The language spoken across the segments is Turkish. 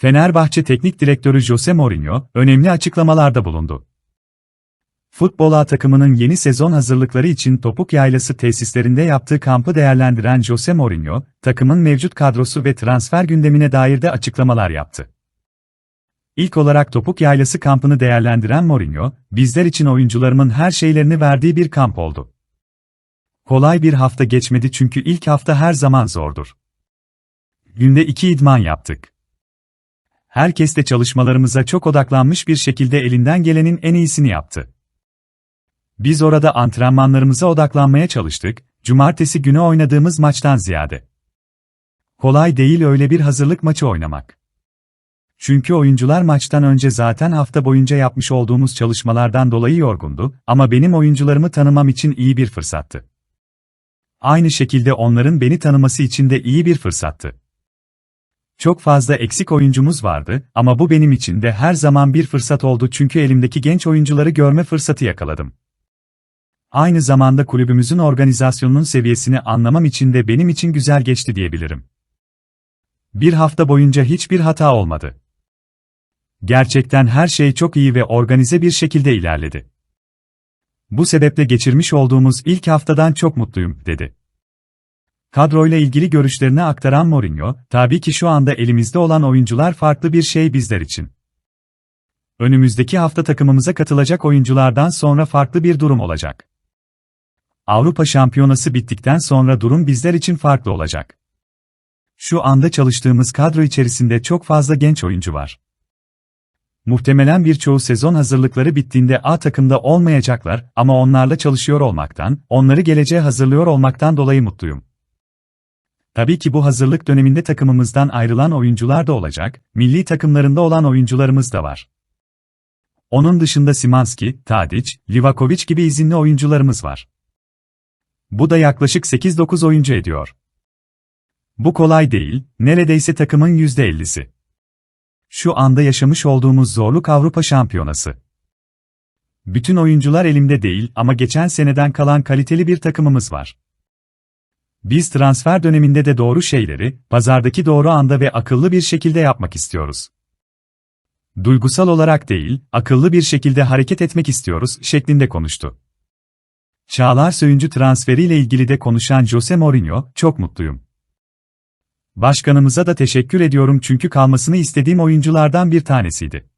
Fenerbahçe Teknik Direktörü Jose Mourinho, önemli açıklamalarda bulundu. Futbol A takımının yeni sezon hazırlıkları için Topuk Yaylası tesislerinde yaptığı kampı değerlendiren Jose Mourinho, takımın mevcut kadrosu ve transfer gündemine dair de açıklamalar yaptı. İlk olarak Topuk Yaylası kampını değerlendiren Mourinho, bizler için oyuncularımın her şeylerini verdiği bir kamp oldu. Kolay bir hafta geçmedi çünkü ilk hafta her zaman zordur. Günde iki idman yaptık. Herkes de çalışmalarımıza çok odaklanmış bir şekilde elinden gelenin en iyisini yaptı. Biz orada antrenmanlarımıza odaklanmaya çalıştık, cumartesi günü oynadığımız maçtan ziyade. Kolay değil öyle bir hazırlık maçı oynamak. Çünkü oyuncular maçtan önce zaten hafta boyunca yapmış olduğumuz çalışmalardan dolayı yorgundu ama benim oyuncularımı tanımam için iyi bir fırsattı. Aynı şekilde onların beni tanıması için de iyi bir fırsattı. Çok fazla eksik oyuncumuz vardı ama bu benim için de her zaman bir fırsat oldu çünkü elimdeki genç oyuncuları görme fırsatı yakaladım. Aynı zamanda kulübümüzün organizasyonunun seviyesini anlamam için de benim için güzel geçti diyebilirim. Bir hafta boyunca hiçbir hata olmadı. Gerçekten her şey çok iyi ve organize bir şekilde ilerledi. Bu sebeple geçirmiş olduğumuz ilk haftadan çok mutluyum, dedi. Kadroyla ilgili görüşlerini aktaran Mourinho, tabii ki şu anda elimizde olan oyuncular farklı bir şey bizler için. Önümüzdeki hafta takımımıza katılacak oyunculardan sonra farklı bir durum olacak. Avrupa Şampiyonası bittikten sonra durum bizler için farklı olacak. Şu anda çalıştığımız kadro içerisinde çok fazla genç oyuncu var. Muhtemelen birçoğu sezon hazırlıkları bittiğinde A takımda olmayacaklar ama onlarla çalışıyor olmaktan, onları geleceğe hazırlıyor olmaktan dolayı mutluyum. Tabii ki bu hazırlık döneminde takımımızdan ayrılan oyuncular da olacak, milli takımlarında olan oyuncularımız da var. Onun dışında Simanski, Tadic, Livakovic gibi izinli oyuncularımız var. Bu da yaklaşık 8-9 oyuncu ediyor. Bu kolay değil, neredeyse takımın %50'si. Şu anda yaşamış olduğumuz zorluk Avrupa Şampiyonası. Bütün oyuncular elimde değil ama geçen seneden kalan kaliteli bir takımımız var. Biz transfer döneminde de doğru şeyleri, pazardaki doğru anda ve akıllı bir şekilde yapmak istiyoruz. Duygusal olarak değil, akıllı bir şekilde hareket etmek istiyoruz şeklinde konuştu. Çağlar Söyüncü transferiyle ilgili de konuşan Jose Mourinho, çok mutluyum. Başkanımıza da teşekkür ediyorum çünkü kalmasını istediğim oyunculardan bir tanesiydi.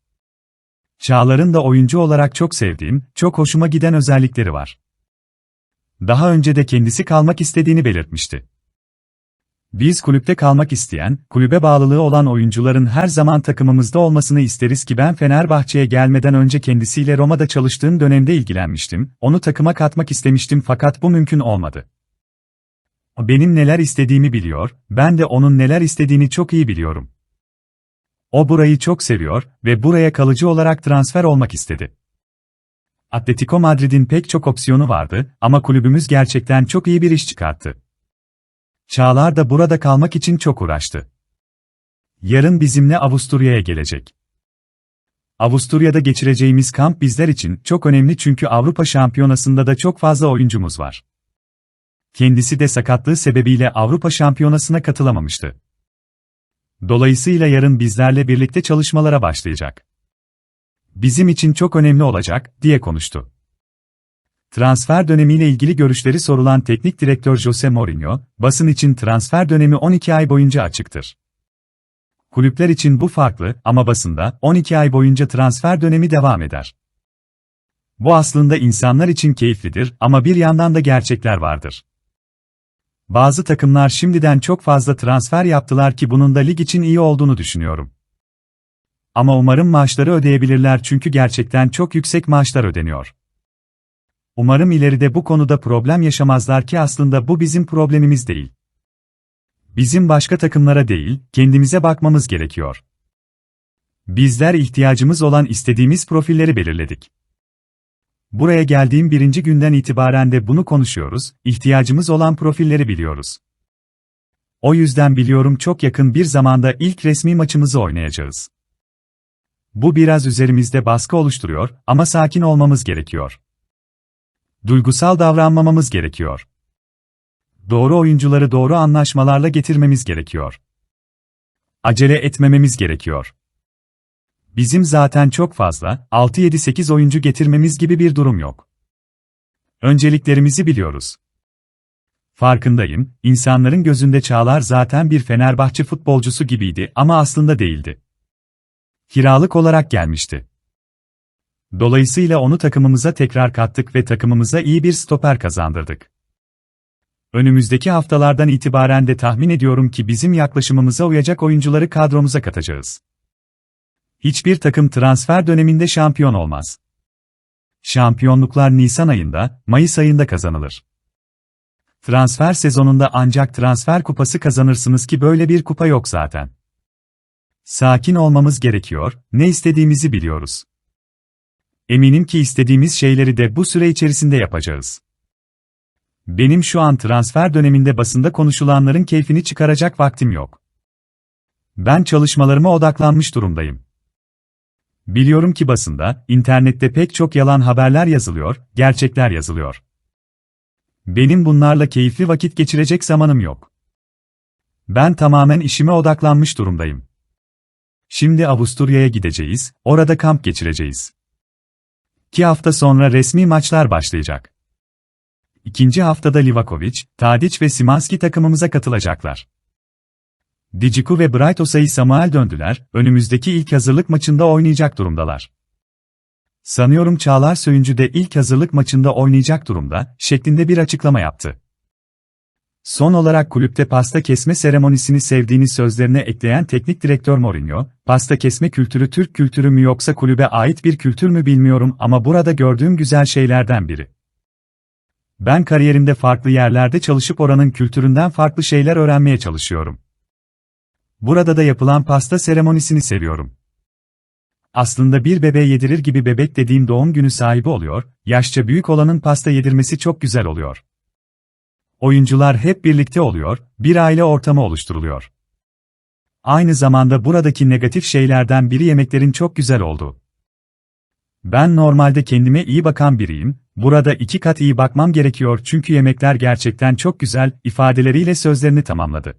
Çağlar'ın da oyuncu olarak çok sevdiğim, çok hoşuma giden özellikleri var. Daha önce de kendisi kalmak istediğini belirtmişti. Biz kulüpte kalmak isteyen, kulübe bağlılığı olan oyuncuların her zaman takımımızda olmasını isteriz ki ben Fenerbahçe'ye gelmeden önce kendisiyle Roma'da çalıştığım dönemde ilgilenmiştim, onu takıma katmak istemiştim fakat bu mümkün olmadı. Benim neler istediğimi biliyor, ben de onun neler istediğini çok iyi biliyorum. O burayı çok seviyor ve buraya kalıcı olarak transfer olmak istedi. Atletico Madrid'in pek çok opsiyonu vardı ama kulübümüz gerçekten çok iyi bir iş çıkarttı. Çağlar da burada kalmak için çok uğraştı. Yarın bizimle Avusturya'ya gelecek. Avusturya'da geçireceğimiz kamp bizler için çok önemli çünkü Avrupa Şampiyonası'nda da çok fazla oyuncumuz var. Kendisi de sakatlığı sebebiyle Avrupa Şampiyonası'na katılamamıştı. Dolayısıyla yarın bizlerle birlikte çalışmalara başlayacak. Bizim için çok önemli olacak, diye konuştu. Transfer dönemiyle ilgili görüşleri sorulan teknik direktör Jose Mourinho, basın için transfer dönemi 12 ay boyunca açıktır. Kulüpler için bu farklı ama basında 12 ay boyunca transfer dönemi devam eder. Bu aslında insanlar için keyiflidir ama bir yandan da gerçekler vardır. Bazı takımlar şimdiden çok fazla transfer yaptılar ki bunun da lig için iyi olduğunu düşünüyorum. Ama umarım maaşları ödeyebilirler çünkü gerçekten çok yüksek maaşlar ödeniyor. Umarım ileride bu konuda problem yaşamazlar ki aslında bu bizim problemimiz değil. Bizim başka takımlara değil, kendimize bakmamız gerekiyor. Bizler ihtiyacımız olan istediğimiz profilleri belirledik. Buraya geldiğim birinci günden itibaren de bunu konuşuyoruz, ihtiyacımız olan profilleri biliyoruz. O yüzden biliyorum çok yakın bir zamanda ilk resmi maçımızı oynayacağız. Bu biraz üzerimizde baskı oluşturuyor ama sakin olmamız gerekiyor. Duygusal davranmamamız gerekiyor. Doğru oyuncuları doğru anlaşmalarla getirmemiz gerekiyor. Acele etmememiz gerekiyor. Bizim zaten çok fazla, 6-7-8 oyuncu getirmemiz gibi bir durum yok. Önceliklerimizi biliyoruz. Farkındayım, insanların gözünde Çağlar zaten bir Fenerbahçe futbolcusu gibiydi ama aslında değildi. Kiralık olarak gelmişti. Dolayısıyla onu takımımıza tekrar kattık ve takımımıza iyi bir stoper kazandırdık. Önümüzdeki haftalardan itibaren de tahmin ediyorum ki bizim yaklaşımımıza uyacak oyuncuları kadromuza katacağız. Hiçbir takım transfer döneminde şampiyon olmaz. Şampiyonluklar Nisan ayında, Mayıs ayında kazanılır. Transfer sezonunda ancak transfer kupası kazanırsınız ki böyle bir kupa yok zaten. Sakin olmamız gerekiyor, ne istediğimizi biliyoruz. Eminim ki istediğimiz şeyleri de bu süre içerisinde yapacağız. Benim şu an transfer döneminde basında konuşulanların keyfini çıkaracak vaktim yok. Ben çalışmalarıma odaklanmış durumdayım. Biliyorum ki basında, internette pek çok yalan haberler yazılıyor, gerçekler yazılıyor. Benim bunlarla keyifli vakit geçirecek zamanım yok. Ben tamamen işime odaklanmış durumdayım. Şimdi Avusturya'ya gideceğiz, orada kamp geçireceğiz. İki hafta sonra resmi maçlar başlayacak. İkinci haftada Livakovic, Tadic ve Simanski takımımıza katılacaklar. Diciku ve Bright Osa'yı Samuel döndüler, önümüzdeki ilk hazırlık maçında oynayacak durumdalar. Sanıyorum Çağlar Söyüncü de ilk hazırlık maçında oynayacak durumda, şeklinde bir açıklama yaptı. Son olarak kulüpte pasta kesme seremonisini sevdiğini sözlerine ekleyen teknik direktör Mourinho, pasta kesme kültürü Türk kültürü mü yoksa kulübe ait bir kültür mü bilmiyorum ama burada gördüğüm güzel şeylerden biri. Ben kariyerimde farklı yerlerde çalışıp oranın kültüründen farklı şeyler öğrenmeye çalışıyorum. Burada da yapılan pasta seremonisini seviyorum. Aslında bir bebeğe yedirir gibi bebek dediğin doğum günü sahibi oluyor, yaşça büyük olanın pasta yedirmesi çok güzel oluyor. Oyuncular hep birlikte oluyor, bir aile ortamı oluşturuluyor. Aynı zamanda buradaki negatif şeylerden biri yemeklerin çok güzel olduğu. Ben normalde kendime iyi bakan biriyim, burada iki kat iyi bakmam gerekiyor çünkü yemekler gerçekten çok güzel, ifadeleriyle sözlerini tamamladı.